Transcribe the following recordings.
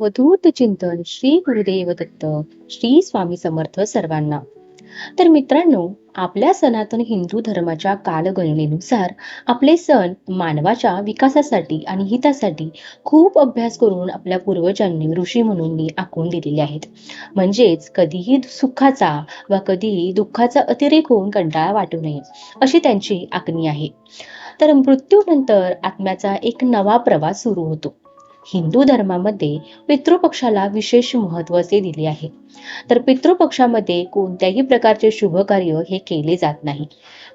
अवधूत चिंतन श्री गुरुदेव दत्त श्री स्वामी समर्थ सर्वांना. तर मित्रांनो आपल्या सनातन हिंदू धर्माच्या कालगणनेनुसार आपले सण मानवाच्या विकासासाठी आणि हितासाठी खूप अभ्यास करून आपल्या पूर्वजांनी ऋषी म्हणून आखून दिलेले आहेत. म्हणजेच कधीही सुखाचा वा कधीही दुःखाचा अतिरेक होऊन कंटाळा वाटू नये अशी त्यांची आखणी आहे. तर मृत्यूनंतर आत्म्याचा एक नवा प्रवास सुरू होतो. हिंदू धर्मामध्ये पितृपक्षाला विशेष महत्त्व असे दिले आहे. तर पितृपक्षामध्ये कोणत्याही प्रकारचे शुभ कार्य हे केले जात नाही.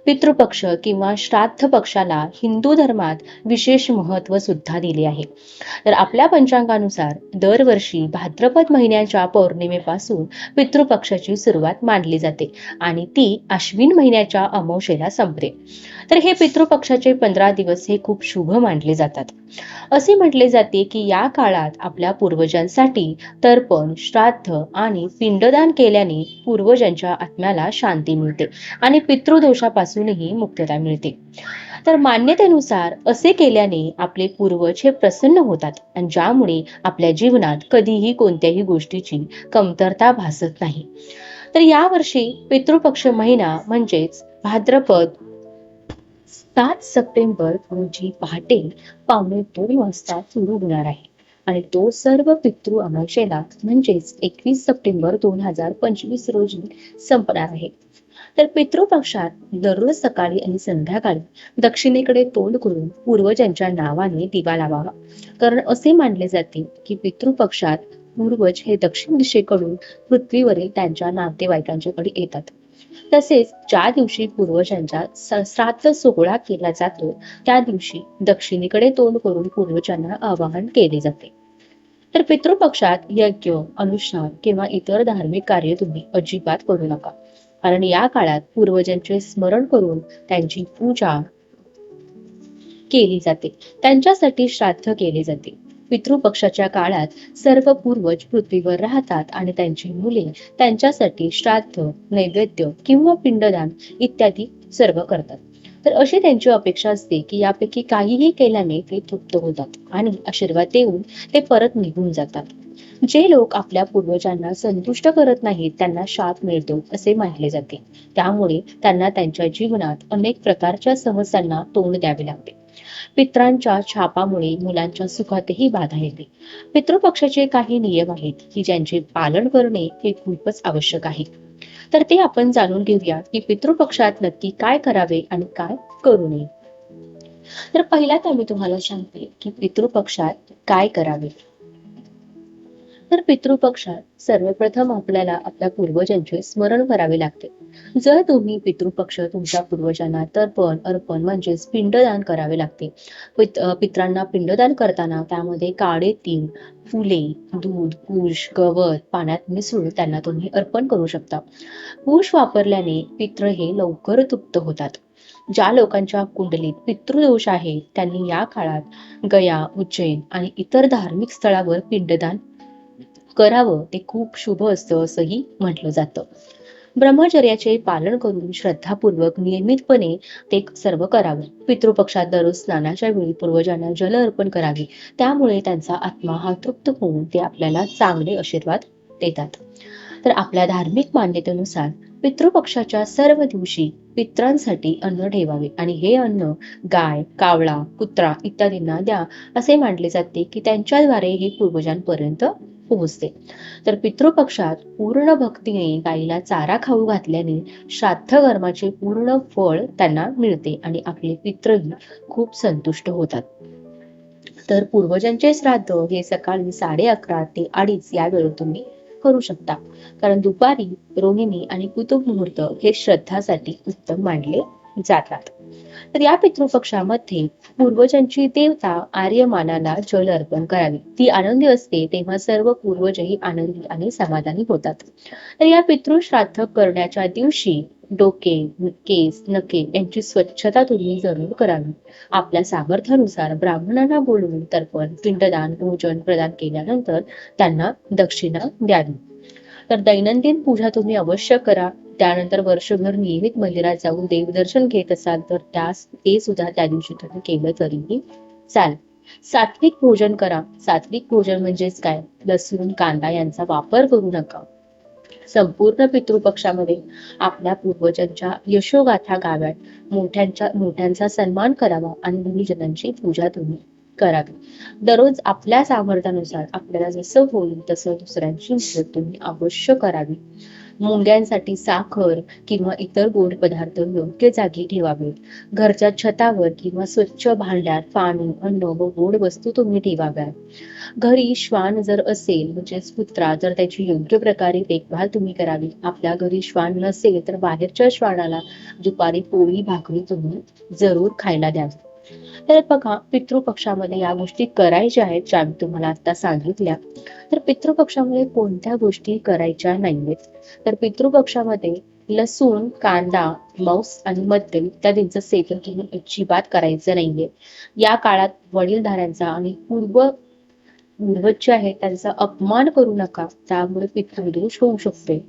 पितृपक्ष किंवा श्राद्ध पक्षाला हिंदू धर्मात विशेष महत्त्व सुद्धा दिले आहे. तर आपल्या पंचांगानुसार दरवर्षी भाद्रपद महिन्याच्या पौर्णिमेपासून पितृपक्षाची सुरुवात मानली जाते आणि ती अश्विन महिन्याच्या अमावशेला संपते. तर हे पितृपक्षाचे पंधरा दिवस हे खूप शुभ मानले जातात. असे म्हटले जाते की या काळात आपल्या पूर्वजांसाठी तर्पण श्राद्ध आणि पिंडदान केल्याने पूर्वजांच्या आत्म्याला शांती मिळते आणि पितृदोषापासूनही मुक्तता मिळते. तर मान्यतेनुसार असे केल्याने आपले पूर्वज हे प्रसन्न होतात आणि ज्यामुळे आपल्या जीवनात कधीही कोणत्याही गोष्टीची कमतरता भासत नाही. तर यावर्षी पितृपक्ष महिना म्हणजेच भाद्रपद सात सप्टेंबर रोजी पहाटे पावणे दोन वाजता सुरू होणार आहे. आणि तो सर्व पितृ अमावशेला म्हणजेच एकवीस सप्टेंबर दोन हजार पंचवीस रोजी संपणार आहे. तर पितृपक्षात दररोज सकाळी आणि संध्याकाळी दक्षिणेकडे तोंड करून पूर्वजांच्या नावाने दिवा लावावा. कारण असे मानले जाते की पितृपक्षात पूर्वज हे दक्षिण दिशेकडून पृथ्वीवरील त्यांच्या नातेवाईकांच्याकडे येतात. तसेच ज्या दिवशी पूर्वजांचा श्राद्ध सोहळा केला जातो त्या दिवशी दक्षिणेकडे तोंड करून पूर्वजांना आवाहन केले जाते. तर पितृपक्षात यज्ञ अनुष्ठान किंवा इतर धार्मिक कार्य तुम्ही अजिबात करू नका. कारण या काळात पूर्वजांचे स्मरण करून त्यांची पूजा केली जाते. त्यांच्यासाठी श्राद्ध केले जाते. पितृपक्षाच्या काळात सर्व पूर्वज पृथ्वीवर राहतात आणि त्यांची मुले त्यांच्यासाठी श्राद्ध नैवेद्य किंवा पिंडदान इत्यादी सर्व करतात. तर अशी त्यांची अपेक्षा असते की यापैकी काहीही केल्याने ते तृप्त होतात आणि आशीर्वाद देऊन ते परत निघून जातात. जे लोक आपल्या पूर्वजांना संतुष्ट करत नाहीत त्यांना शाप मिळतो असे मानले जाते. त्यामुळे त्यांना त्यांच्या जीवनात अनेक प्रकारच्या समस्यांना तोंड द्यावे लागते. पित्रांच्या छापामुळे मुलांच्या सुखातही बाधा येते. पितृपक्षाचे काही नियम आहेत की ज्यांचे पालन करणे हे खूपच आवश्यक आहे. तर ते आपण जाणून घेऊया की पितृपक्षात नक्की काय करावे आणि काय करू नये. तर पहिल्यात आम्ही तुम्हाला सांगते की पितृपक्षात काय करावे. तर पितृपक्षात सर्वप्रथम आपल्याला आपल्या पूर्वजांचे स्मरण करावे लागते. जर तुम्ही पितृपक्ष तुमच्या पूर्वजांना तर्पण अर्पण म्हणजेच पिंडदान करावे लागते. पित- पित्रांना पिंडदान करताना त्यामध्ये काळे तीळ फुले दूध कुश गवत पाण्यात मिसळून त्यांना तुम्ही अर्पण करू शकता. कुश वापरल्याने पित्र हे लवकर तृप्त होतात. ज्या लोकांच्या कुंडलीत पितृदोष आहे त्यांनी या काळात गया उज्जैन आणि इतर धार्मिक स्थळावर पिंडदान करावं ते खूप शुभ असतं असंही म्हटलं जातं. ब्रह्मचर्याचे पालन करून श्रद्धापूर्वक नियमितपणे ते सर्व करावे. पितृपक्षात दररोज स्नानाच्या वेळी पूर्वजांना जल अर्पण करावे. त्यामुळे त्यांचा आत्मा हा तृप्त होऊन ते आपल्याला चांगले आशीर्वाद देतात. तर आपल्या धार्मिक मान्यतेनुसार पितृपक्षाच्या सर्व दिवशी पित्रांसाठी अन्न ठेवावे आणि हे अन्न गाय कावळा कुत्रा इत्यादींना द्या असे मानले जाते की त्यांच्याद्वारे हे पूर्वजांपर्यंत पोहोचते. तर पितृपक्षात पूर्ण भक्तीने गाईला चारा खाऊ घातल्याने श्राद्ध कर्माचे पूर्ण फळ त्यांना मिळते आणि आपले पित्रही खूप संतुष्ट होतात. तर पूर्वजांचे श्राद्ध हे सकाळी साडे अकरा ते अडीच या वेळेत तुम्ही करू शकता. कारण दुपारी रोहिणी आणि कुतुब मुहूर्त हे श्रद्धासाठी उत्तम मानले जातात. तर या पितृपक्षामध्ये पूर्वजांची देवता आर्यमानाला जल अर्पण करावी. ती आनंदी असते तेव्हा सर्व पूर्वजही आनंदी आणि समाधानी होतात. तर या पितृश्राद्ध करण्याच्या दिवशी डोके केस नके यांची स्वच्छता तुम्ही जरूर करावी. आपल्या सामर्थ्यानुसार ब्राह्मणांना बोलवून तर्पण पिंडदान भोजन प्रदान केल्यानंतर त्यांना दक्षिणा द्यावी. तर दैनंदिन पूजा तुम्ही अवश्य करा. त्यानंतर वर्षभर नियमित मंदिरात जाऊन देवदर्शन घेत असाल तर त्यास ते सुद्धा त्या दिवशी तुम्ही केलं तरीही चालेल. सात्विक भोजन करा. सात्विक भोजन म्हणजेच काय? लसूण कांदा यांचा वापर करू नका. संपूर्ण पितृपक्षामध्ये आपल्या पूर्वजांच्या यशोगाथा गाव्यात मोठ्यांच्या मोठ्यांचा सन्मान करावा आणि गुरुजनांची पूजा तुम्ही करावी. दररोज आपल्या सामर्थ्यानुसार आपल्याला जसं होईल तसं दुसऱ्यांची मदत तुम्ही अवश्य करावी. मुंग्यांसाठी साखर किंवा इतर गोड पदार्थ योग्य जागी ठेवावेत. घरच्या छतावर किंवा स्वच्छ भांड्यात पाणी अन्न व गोड वस्तू तुम्ही ठेवाव्यात. घरी श्वान जर असेल म्हणजेच कुत्रा तर त्याची योग्य प्रकारे देखभाल तुम्ही करावी. आपल्या घरी श्वान नसेल तर बाहेरच्या श्वानाला दुपारी पोळी भाकरी तुम्ही जरूर खायला द्यावी. तर बघा पितृपक्षामध्ये या गोष्टी करायच्या आहेत ज्या मी तुम्हाला आता सांगितल्या. तर पितृपक्षामध्ये कोणत्या गोष्टी करायच्या नाहीयेत? तर पितृपक्षामध्ये लसूण कांदा मांस आणि मद्य इत्यादींचं सेवन तुम्ही अजिबात करायचं नाहीये. या काळात वडीलधाऱ्यांचा आणि पूर्व पूर्वज जे आहे त्यांचा अपमान करू नका. त्यामुळे पितृदोष होऊ शकते.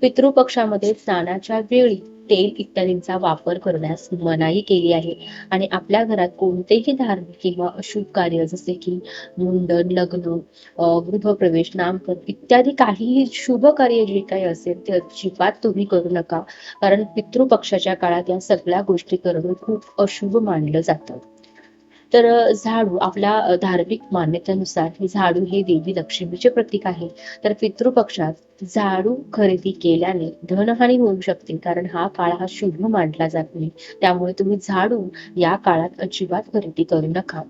पितृपक्षामध्ये स्नानाच्या वेळी तेल इत्यादींचा वापर करण्यास मनाई केली आहे. आणि आपल्या घरात कोणतेही धार्मिक किंवा अशुभ कार्य जसे की मुंडन लग्न गृहप्रवेश नामकरण इत्यादी काहीही शुभ कार्य जे काही असेल ते अजिबात तुम्ही करू नका. कारण पितृपक्षाच्या काळात या सगळ्या गोष्टी करणं खूप अशुभ मानलं जातं. तर झाडू आपल्या धार्मिक मान्यतेनुसार हे झाडू हे देवी लक्ष्मीचे प्रतीक आहे. तर पितृपक्षात झाडू खरेदी केल्याने धनहानी होऊ शकते कारण हा काळ हा शुभ मानला जात नाही. त्यामुळे तुम्ही झाडू या काळात अजिबात खरेदी करू नका.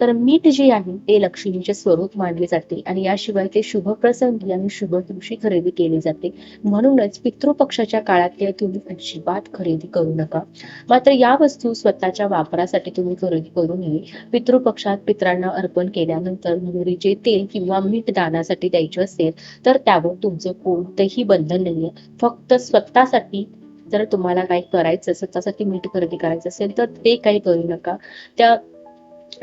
तर मीठ जे आहे ते लक्ष्मीचे स्वरूप मानले जाते आणि याशिवाय ते शुभ प्रसंगी आणि शुभ दिवशी खरेदी केली जाते. म्हणूनच पितृपक्षाच्या काळात ते तुम्ही अजिबात खरेदी करू नका. मात्र या वस्तू स्वतःच्या वापरासाठी तुम्ही खरेदी करू नये पितृपक्षात पित्रांना अर्पण केल्यानंतर मोहरीचे तेल किंवा मीठ दानासाठी द्यायचे असेल तर त्यावर तुमचे कोणतेही बंधन नाहीये. फक्त स्वतःसाठी जर तुम्हाला काही करायचं स्वतःसाठी मीठ खरेदी करायचं असेल तर ते काही करू नका. त्या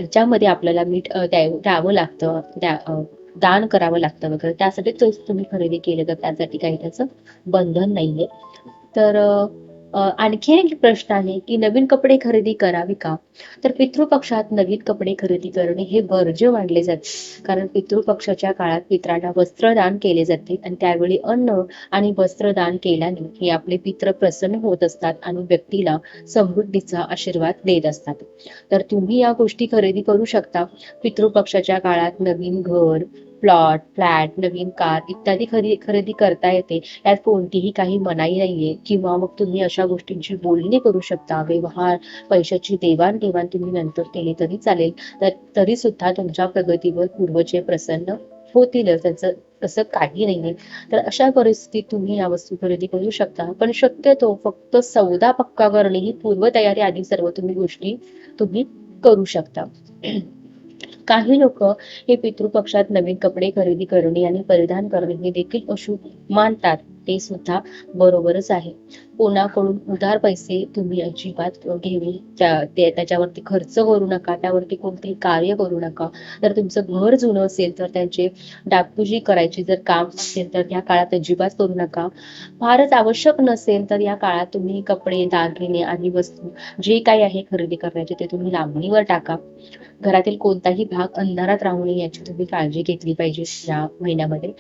ज्यामध्ये आपल्याला मीठ द्यावं लागतं दान करावं लागतं वगैरे. त्यासाठी तुम्ही खरेदी केलं तर त्यासाठी काही त्याचं बंधन नाहीये. तर आणखी एक प्रश्न आहे की नवीन कपडे खरेदी करावी का? तर पितृपक्षात नवीन कपडे खरेदी करणे हे वर्ज्य मानले जाते. कारण पितृपक्षाच्या काळात पित्रांना वस्त्रदान केले जाते आणि त्यावेळी अन्न आणि वस्त्रदान केल्याने हे आपले पित्र प्रसन्न होत असतात आणि व्यक्तीला समृद्धीचा आशीर्वाद देत असतात. तर तुम्ही या गोष्टी खरेदी करू शकता. पितृपक्षाच्या काळात नवीन घर प्लॉट फ्लॅट नवीन कार इत्यादी खरेदी खरेदी करता येते. यात कोणतीही काही मनाई नाहीये किंवा मग तुम्ही अशा गोष्टींची बोलणी करू शकता. व्यवहार पैशाची देवाणघेवाण तुम्ही नंतर केली तरी चालेल. तर तरी सुद्धा तुमच्या प्रगतीवर पूर्वचे प्रसन्न होतील. त्याचं असं काही नाहीये. तर अशा परिस्थितीत तुम्ही या वस्तू खरेदी करू शकता. पण शक्यतो फक्त सौदा पक्का करणे ही पूर्वतयारी आधी सर्व तुम्ही गोष्टी तुम्ही करू शकता. काही लोक हे पितृपक्षात नवीन कपडे खरेदी करणे आणि परिधान करणे हे देखील अशुभ मानतात. ते सुद्धा बरोबरच आहे. कोणाकडून उधार पैसे तुम्ही अजिबात घेऊन त्याच्यावरती खर्च करू नका त्यावरती कोणतेही कार्य करू नका. जर तुमचं घर जुनं असेल तर त्यांचे डागपुजी करायची जर काम असेल तर या काळात अजिबात करू नका. फारच आवश्यक नसेल तर या काळात तुम्ही कपडे दागिने आणि वस्तू जे काही आहे खरेदी करण्याचे ते तुम्ही लांबणीवर टाका. घरातील कोणताही भाग अंधारात राहू नये याची तुम्ही काळजी घेतली पाहिजे या महिन्यामध्ये.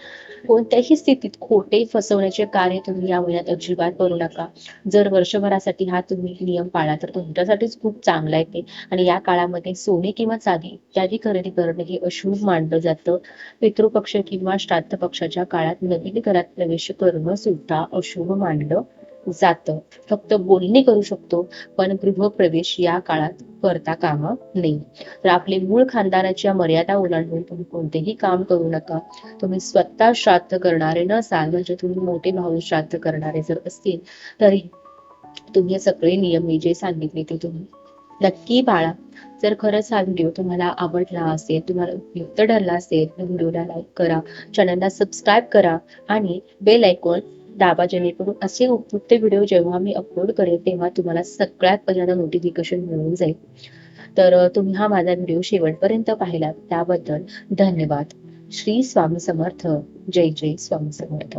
कोणत्याही स्थितीत खोटे फसवण्याची कार्य तुम्ही या महिन्यात अजिबात करू नका. जर वर्षभरासाठी हा तुम्ही नियम पाळा तर तुमच्यासाठीच खूप चांगला येते आणि या काळामध्ये सोने किंवा चांदी इत्यादी खरेदी करणं हे अशुभ मानलं जातं. पितृपक्ष किंवा श्राद्ध पक्षाच्या काळात नवीन घरात प्रवेश करणं सुद्धा अशुभ मानलं जातं. फक्त बोलणी करू शकतो पण गृहप्रवेश या काळात करता काम नाही. तर आपले मूळ खानदानाच्या मर्यादा ओलांडून तुम्ही कोणतेही काम करू नका. तुम्ही स्वतः श्राद्ध करणारे नसाल म्हणजे तुम्ही मोठे भाऊ श्राद्ध करणारे जर असतील तरी तुम्ही सगळे नियम मी जे सांगितले ते तुम्ही नक्की पाळा. जर खरंच हा व्हिडिओ तुम्हाला आवडला असेल तुम्हाला उपयुक्त ठरला असेल तर व्हिडिओला लाईक करा. चॅनलला सबस्क्राईब करा आणि बेल ऐकून दाबा जेणेकरून असे उपयुक्त व्हिडिओ जेव्हा मी अपलोड करेल तेव्हा तुम्हाला सगळ्यात पहिल्यांदा नोटिफिकेशन मिळून जाईल. तर तुम्ही हा माझा व्हिडिओ शेवटपर्यंत पाहिला. त्याबद्दल धन्यवाद. श्री स्वामी समर्थ. जय जय स्वामी समर्थ.